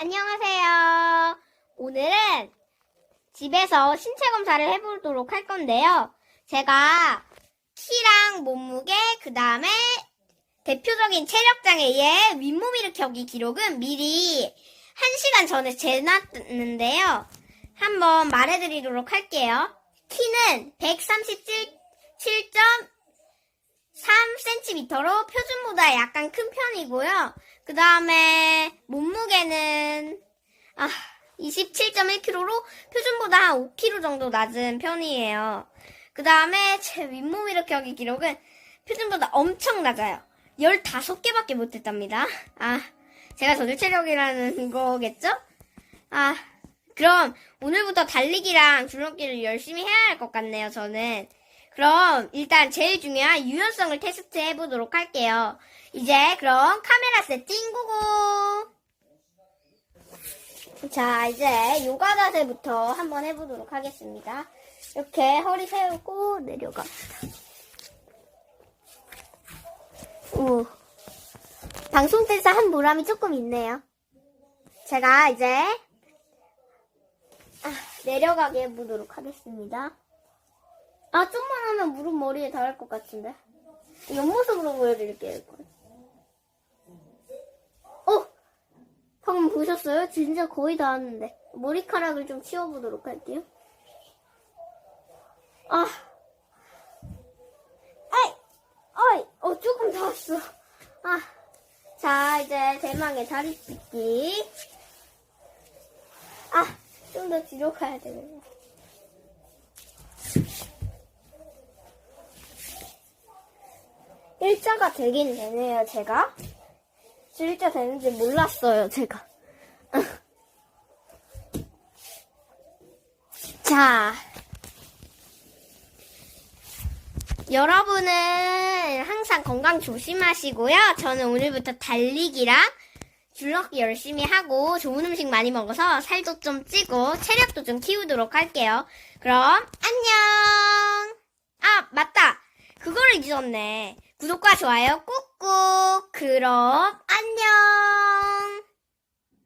안녕하세요. 오늘은 집에서 신체 검사를 해보도록 할 건데요. 제가 키랑 몸무게, 그 다음에 대표적인 체력 장애의 윗몸 일으켜기 기록은 미리 1시간 전에 재놨는데요. 한번 말해드리도록 할게요. 키는 137.3cm로 표준보다 약간 큰 편이고요. 그 다음에 몸무게는 아 27.1kg로 표준보다 한 5kg 정도 낮은 편이에요. 그 다음에 제 윗몸 일으켜기 기록은 표준보다 엄청 낮아요. 15개밖에 못했답니다. 아, 제가 저질 체력이라는 거겠죠? 아, 그럼 오늘부터 달리기랑 줄넘기를 열심히 해야 할 것 같네요, 저는. 그럼 일단 제일 중요한 유연성을 테스트 해 보도록 할게요. 이제 그럼 카메라 세팅 고고! 자, 이제 요가 자세부터 한번 해보도록 하겠습니다. 이렇게 허리 세우고 내려갑니다. 오. 방송 때서 한 보람이 조금 있네요. 제가 이제 아, 내려가게 해보도록 하겠습니다. 아, 좀만 하면 무릎 머리에 닿을 것 같은데. 옆모습으로 보여드릴게요, 이거. 어! 방금 보셨어요? 진짜 거의 닿았는데. 머리카락을 좀 치워보도록 할게요. 아. 아이! 아이! 어, 조금 닿았어. 아. 자, 이제 대망의 다리 찢기. 아, 좀 더 뒤로 가야 되겠네. 일자가 되긴 되네요, 제가. 일자 되는지 몰랐어요, 제가. 자. 여러분은 항상 건강 조심하시고요. 저는 오늘부터 달리기랑 줄넘기 열심히 하고 좋은 음식 많이 먹어서 살도 좀 찌고 체력도 좀 키우도록 할게요. 그럼 안녕. 잊었네. 구독과 좋아요 꾹꾹. 그럼 안녕.